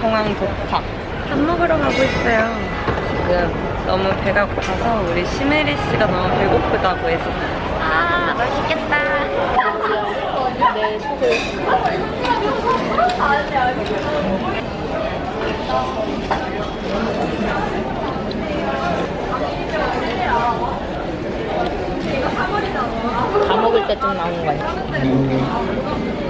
공항 도착. 밥 먹으러 가고 있어요. 지금 너무 배가 고파서 우리 시메리 씨가 너무 배고프다고 해서. 아, 맛있겠다. 다 먹을 때쯤 나오는 거 아니야?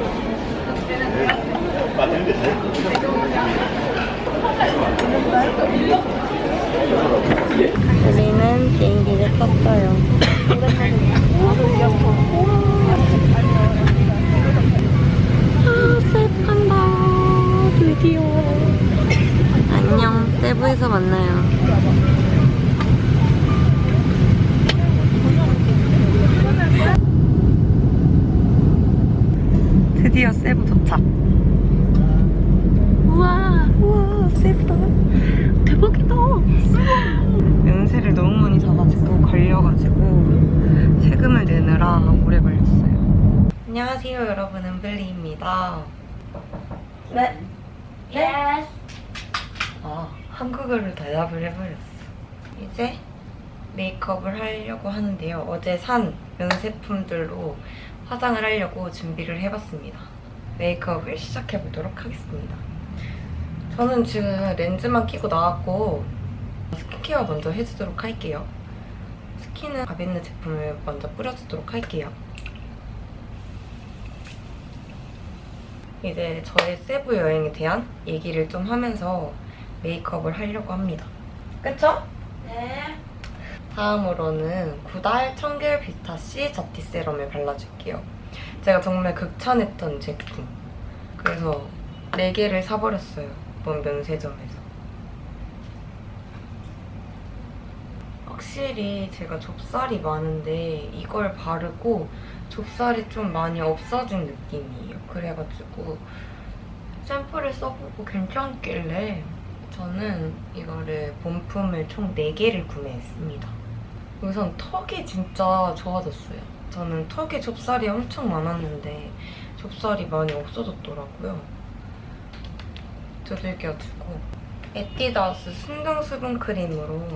우리는 비행기를 탔어요. 아, 세판다. 드디어. 안녕. 세부에서 만나요. 드디어 세부 도착. 우와, 우와, 세부다. 대박이다. 연세를 너무 많이 사가지고 걸려가지고 세금을 내느라 오래 걸렸어요. 안녕하세요, 여러분. 은블리입니다. 네. 네. 아, 한국어로 대답을 해버렸어. 이제 메이크업을 하려고 하는데요. 어제 산 면세품들로 화장을 하려고 준비를 해봤습니다. 메이크업을 시작해보도록 하겠습니다. 저는 지금 렌즈만 끼고 나왔고 스킨케어 먼저 해주도록 할게요. 스킨은 바베르 제품을 먼저 뿌려주도록 할게요. 이제 저의 세부 여행에 대한 얘기를 좀 하면서 메이크업을 하려고 합니다. 그쵸? 네. 다음으로는 구달 청결 비타C 자티 세럼을 발라줄게요. 제가 정말 극찬했던 제품. 그래서 4개를 사버렸어요. 이번 면세점에서. 확실히 제가 좁쌀이 많은데 이걸 바르고 좁쌀이 좀 많이 없어진 느낌이에요. 그래가지고 샘플을 써보고 괜찮길래 저는 이거를 본품을 총 4개를 구매했습니다. 우선 턱이 진짜 좋아졌어요. 저는 턱에 좁쌀이 엄청 많았는데 좁쌀이 많이 없어졌더라고요. 두들겨주고 에뛰드하우스 순경 수분 크림으로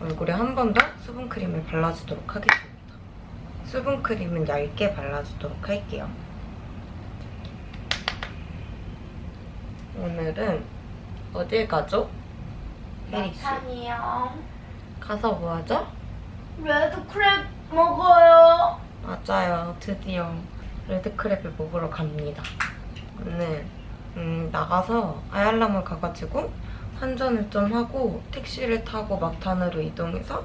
얼굴에 한 번 더 수분 크림을 발라주도록 하겠습니다. 수분 크림은 얇게 발라주도록 할게요. 오늘은 어딜 가죠? 혜리씨 마찬이요. 가서 뭐 하죠? 레드크랩 먹어요. 맞아요. 드디어 레드크랩을 먹으러 갑니다. 오늘 음, 나가서 아얄람을 가가지고 환전을 좀 하고 택시를 타고 막탄으로 이동해서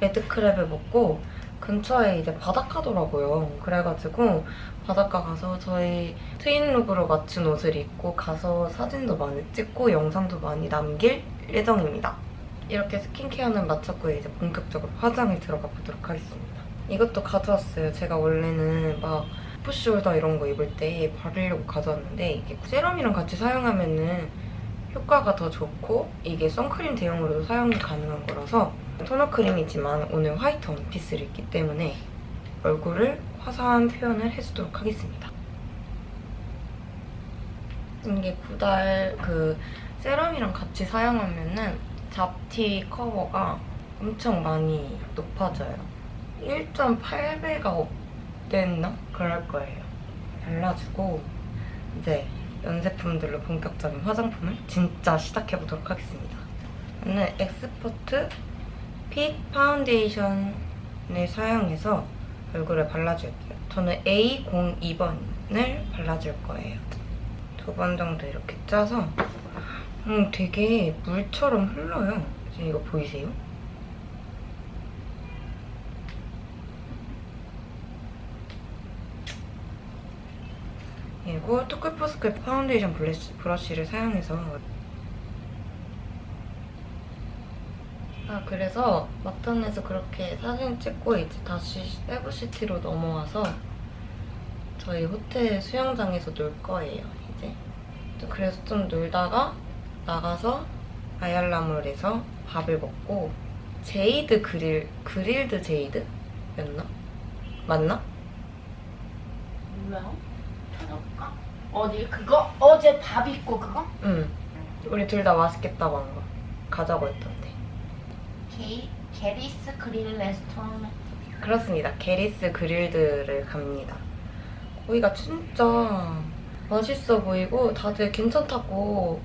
레드크랩을 먹고 근처에 이제 바닷가더라고요. 그래가지고 바닷가 가서 저희 트윈룩으로 맞춘 옷을 입고 가서 사진도 많이 찍고 영상도 많이 남길 예정입니다. 이렇게 스킨케어는 마쳤고 이제 본격적으로 화장을 들어가 보도록 하겠습니다. 이것도 가져왔어요. 제가 원래는 막 푸쉬홀더 이런 거 입을 때 바르려고 가져왔는데 이게 세럼이랑 같이 사용하면은 효과가 더 좋고 이게 선크림 대용으로도 사용이 가능한 거라서 토너 크림이지만 오늘 화이트 원피스를 입기 때문에 얼굴을 화사한 표현을 해주도록 하겠습니다. 이게 구달 그 세럼이랑 같이 사용하면은 잡티 커버가 엄청 많이 높아져요. 1.8배가 업됐나? 그럴 거예요. 발라주고 이제 연세품들로 본격적인 화장품을 진짜 시작해보도록 하겠습니다. 저는 엑스포트 픽 파운데이션을 사용해서 얼굴에 발라줄게요. 저는 A02번을 발라줄 거예요. 두 번 정도 이렇게 짜서 음, 되게 물처럼 흘러요. 지금 이거 보이세요? 그리고 투쿨포스쿨 파운데이션 블러시, 브러쉬를 사용해서 아 그래서 마턴에서 그렇게 사진 찍고 이제 다시 세부시티로 넘어와서 저희 호텔 수영장에서 놀 거예요 이제 그래서 좀 놀다가 나가서 아얄라물에서 밥을 먹고 제이드 그릴 그릴드 제이드였나 맞나? 뭐야? 찾 아볼까? 어디 그거? 어제 밥 있고 그거? 응 우리 둘 다 맛있겠다고 한 거. 가자고 했던데. 게, 게리스 그릴 레스토랑 그렇습니다. 게리스 그릴드를 갑니다. 거기가 진짜 맛있어 보이고 다들 괜찮다고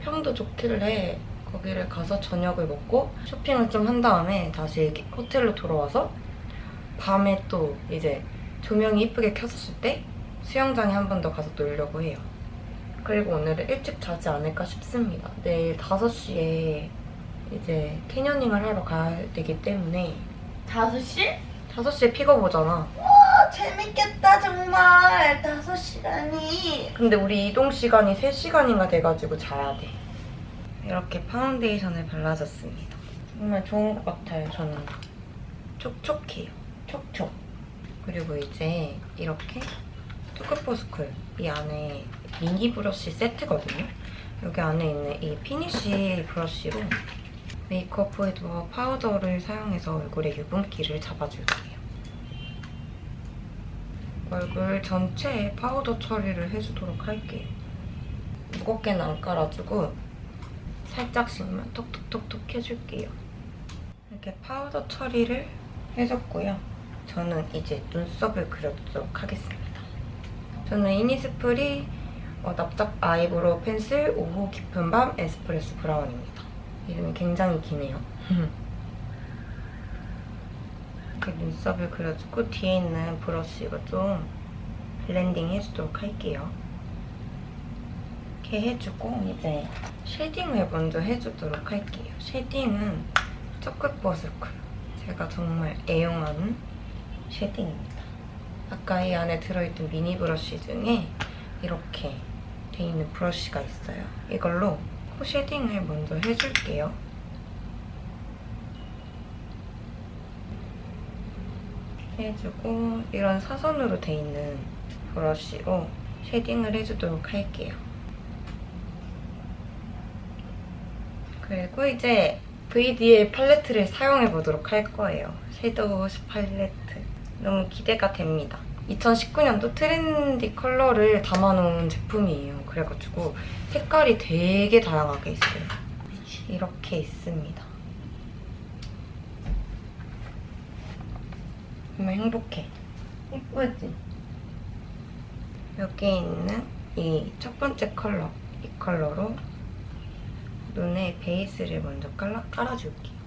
평도 좋길래 거기를 가서 저녁을 먹고 쇼핑을 좀 한 다음에 다시 호텔로 돌아와서 밤에 또 이제 조명이 이쁘게 켜졌을 때 수영장에 한 번 더 가서 놀려고 해요. 그리고 오늘은 일찍 자지 않을까 싶습니다. 내일 5시에 이제 캐녀닝을 하러 가야 되기 때문에 5시? 5시에 픽업 오잖아. 아, 재밌겠다 정말 5시간이 근데 우리 이동 시간이 3시간인가 돼가지고 자야 돼. 이렇게 파운데이션을 발라줬습니다. 정말 좋은 것 같아요, 저는. 촉촉해요. 촉촉. 그리고 이제 이렇게 투크포스쿨 이 안에 미니 브러쉬 세트거든요. 여기 안에 있는 이 피니쉬 브러쉬로 메이크업 포이드와 파우더를 사용해서 얼굴에 유분기를 잡아줄게요. 얼굴 전체에 파우더 처리를 해주도록 할게요. 무겁게는 안 깔아주고 살짝씩만 톡톡톡톡 해줄게요. 이렇게 파우더 처리를 해줬고요. 저는 이제 눈썹을 그려주도록 하겠습니다. 저는 이니스프리 어, 납작 아이브로우 펜슬 5호 깊은 밤 에스프레소 브라운입니다. 이름이 굉장히 기네요. 이렇게 눈썹을 그려주고 뒤에 있는 브러쉬로 좀 블렌딩 해주도록 할게요. 이렇게 해주고 이제 쉐딩을 먼저 해주도록 할게요. 쉐딩은 초크 버스쿨 제가 정말 애용하는 쉐딩입니다. 아까 이 안에 들어있던 미니 브러쉬 중에 이렇게 돼 있는 브러쉬가 있어요. 이걸로 코 쉐딩을 먼저 해줄게요. 해주고 이런 사선으로 돼 있는 브러쉬로 쉐딩을 해주도록 할게요. 그리고 이제 VD의 팔레트를 사용해 보도록 할 거예요. 섀도우 팔레트. 너무 기대가 됩니다. 2019년도 트렌디 컬러를 담아놓은 제품이에요. 그래가지고 색깔이 되게 다양하게 있어요. 이렇게 있습니다. 정말 행복해. 예쁘지? 여기 있는 이 첫 번째 컬러, 이 컬러로 눈에 베이스를 먼저 깔아, 깔아줄게요.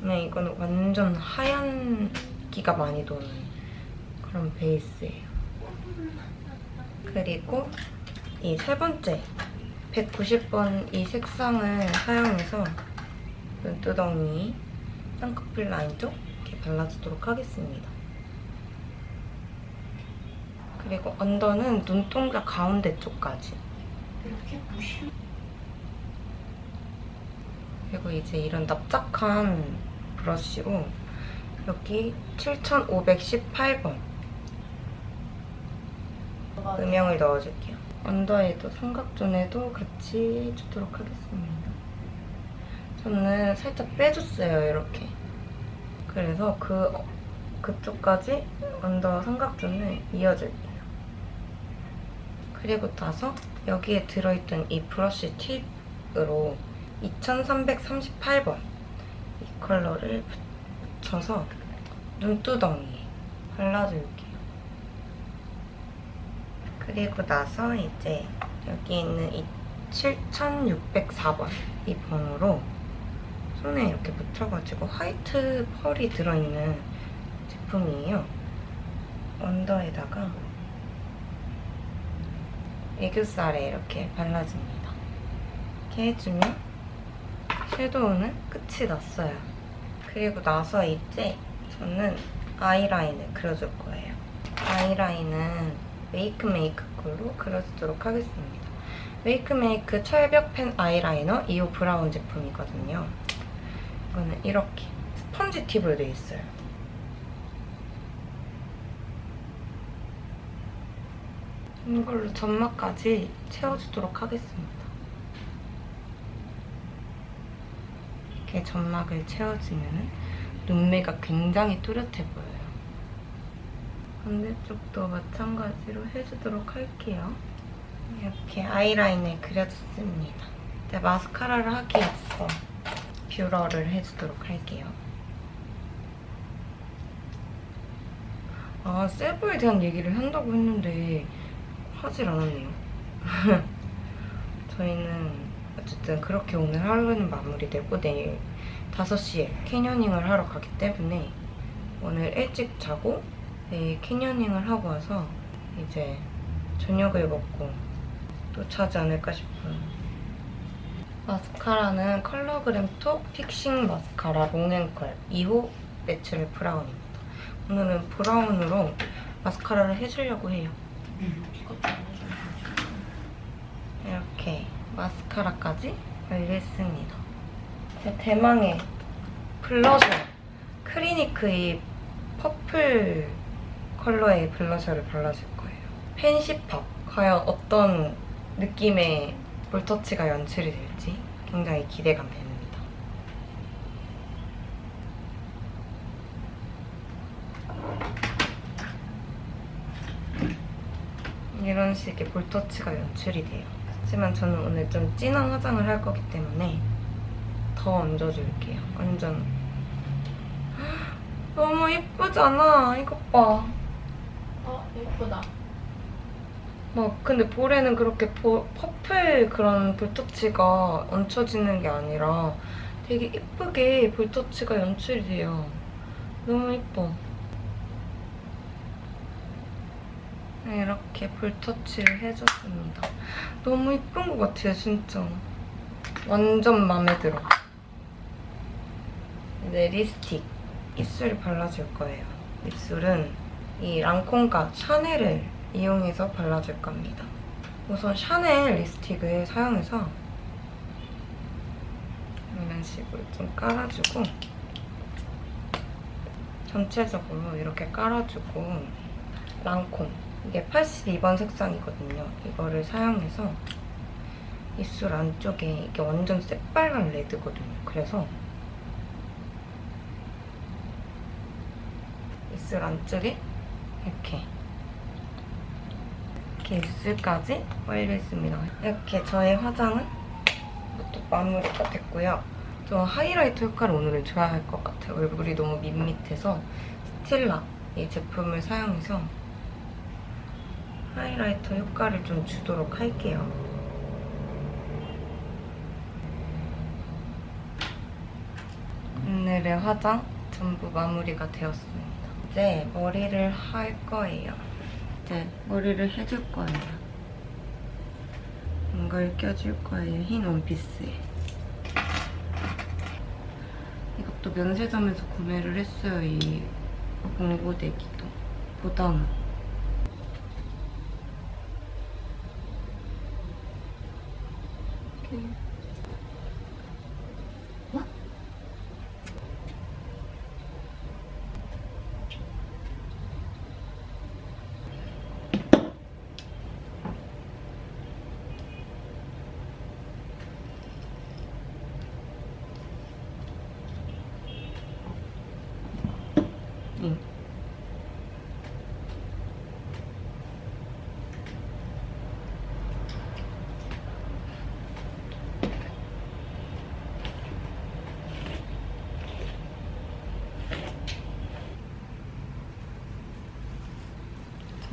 그냥 이거는 완전 하얀 기가 많이 도는 그런 베이스예요. 그리고 이 세 번째 190번 이 색상을 사용해서 눈두덩이 쌍꺼풀 라인 쪽 이렇게 발라주도록 하겠습니다. 그리고 언더는 눈동자 가운데 쪽까지 그리고 이제 이런 납작한 브러쉬로 여기 7518번 음영을 넣어줄게요. 언더에도 삼각존에도 같이 해주도록 하겠습니다. 저는 살짝 빼줬어요, 이렇게. 그래서 그 그쪽까지 언더 삼각존을 이어줄게요. 그리고 나서 여기에 들어있던 이 브러쉬 팁으로 2338번 이 컬러를 붙여서 눈두덩이에 발라줄게요. 그리고 나서 이제 여기 있는 이 7604번 이 번호로 손에 이렇게 묻혀가지고 화이트 펄이 들어있는 제품이에요. 언더에다가 애교살에 이렇게 발라줍니다. 이렇게 해주면 섀도우는 끝이 났어요. 그리고 나서 이제 저는 아이라인을 그려줄 거예요. 아이라인은 메이크 메이크 걸로 그려주도록 하겠습니다. 메이크 메이크 철벽 펜 아이라이너 2호 브라운 제품이거든요. 이거는 이렇게 스펀지 팁으로 되어 있어요. 이걸로 점막까지 채워주도록 하겠습니다. 이렇게 점막을 채워주면 눈매가 굉장히 뚜렷해 보여요. 반대쪽도 마찬가지로 해주도록 할게요. 이렇게 아이라인을 그려줬습니다. 이제 마스카라를 하기 앞서 뷰러를 해주도록 할게요. 아, 세부에 대한 얘기를 한다고 했는데 하질 않았네요. 저희는 어쨌든 그렇게 오늘 하루는 마무리되고 내일 5시에 캐녀닝을 하러 가기 때문에 오늘 일찍 자고 내일 캐녀닝을 하고 와서 이제 저녁을 먹고 또 자지 않을까 싶어요. 마스카라는 컬러 그램 톡 픽싱 마스카라 롱앤컬 2호 내추럴 브라운입니다. 오늘은 브라운으로 마스카라를 해주려고 해요. 이렇게 마스카라까지 완료했습니다. 제 대망의 블러셔 크리니크의 퍼플 컬러의 블러셔를 발라줄 거예요. 펜시팝 과연 어떤 느낌의 볼터치가 연출이 될지 굉장히 기대감 됩니다. 이런 식의 볼터치가 연출이 돼요. 하지만 저는 오늘 좀 진한 화장을 할 거기 때문에 더 얹어줄게요. 완전 너무 이쁘잖아. 이것 봐. 어 예쁘다. 막 근데 볼에는 그렇게 보- 퍼플 그런 볼터치가 얹혀지는 게 아니라 되게 이쁘게 볼터치가 연출이 돼요. 너무 이뻐. 이렇게 볼터치를 해줬습니다. 너무 이쁜 것 같아요, 진짜. 완전 마음에 들어. 이제 립스틱. 입술에 발라줄 거예요. 입술은 이 랑콩과 샤넬을 이용해서 발라줄 겁니다. 우선 샤넬 립스틱을 사용해서 이런 식으로 좀 깔아주고 전체적으로 이렇게 깔아주고 랑콩 이게 82번 색상이거든요. 이거를 사용해서 입술 안쪽에 이게 완전 새빨간 레드거든요. 그래서 입술 안쪽에 이렇게 이렇게 입술까지 완료했습니다. 이렇게 저의 화장은 또 마무리가 됐고요. 저 하이라이터 효과를 오늘은 줘야 할 것 같아요. 얼굴이 너무 밋밋해서 스틸라 이 제품을 사용해서 하이라이터 효과를 좀 주도록 할게요. 오늘의 화장 전부 마무리가 되었습니다. 이제 머리를 할 거예요. 이제 머리를 해줄 거예요. 이걸 껴줄 거예요. 흰 원피스에. 이것도 면세점에서 구매를 했어요. 이 봉고데기도. 보다는. 이렇게. 응.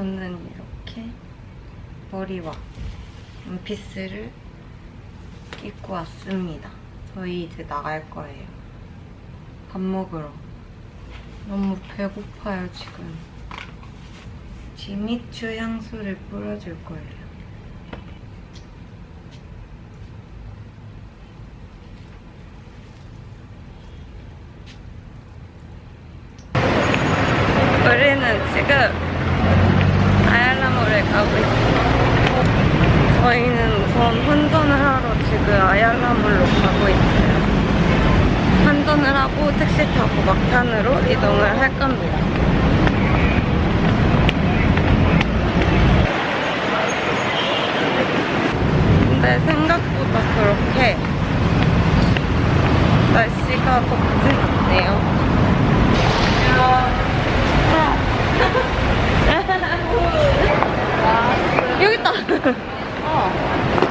저는 이렇게 머리와 원피스를 입고 왔습니다. 저희 이제 나갈 거예요. 밥 먹으러. 너무 배고파요, 지금. 지미추 향수를 뿌려줄 거예요. 우리는 지금 아얄라모를 가고 있어요. 우선 환전을 하러 지금 아얄라몰로 가고 있어요. 환전을 하고 택시 타고 막탄으로 이동을 할 겁니다. 근데 생각보다 그렇게 날씨가 덥진 않네요. 여기 있다. 어.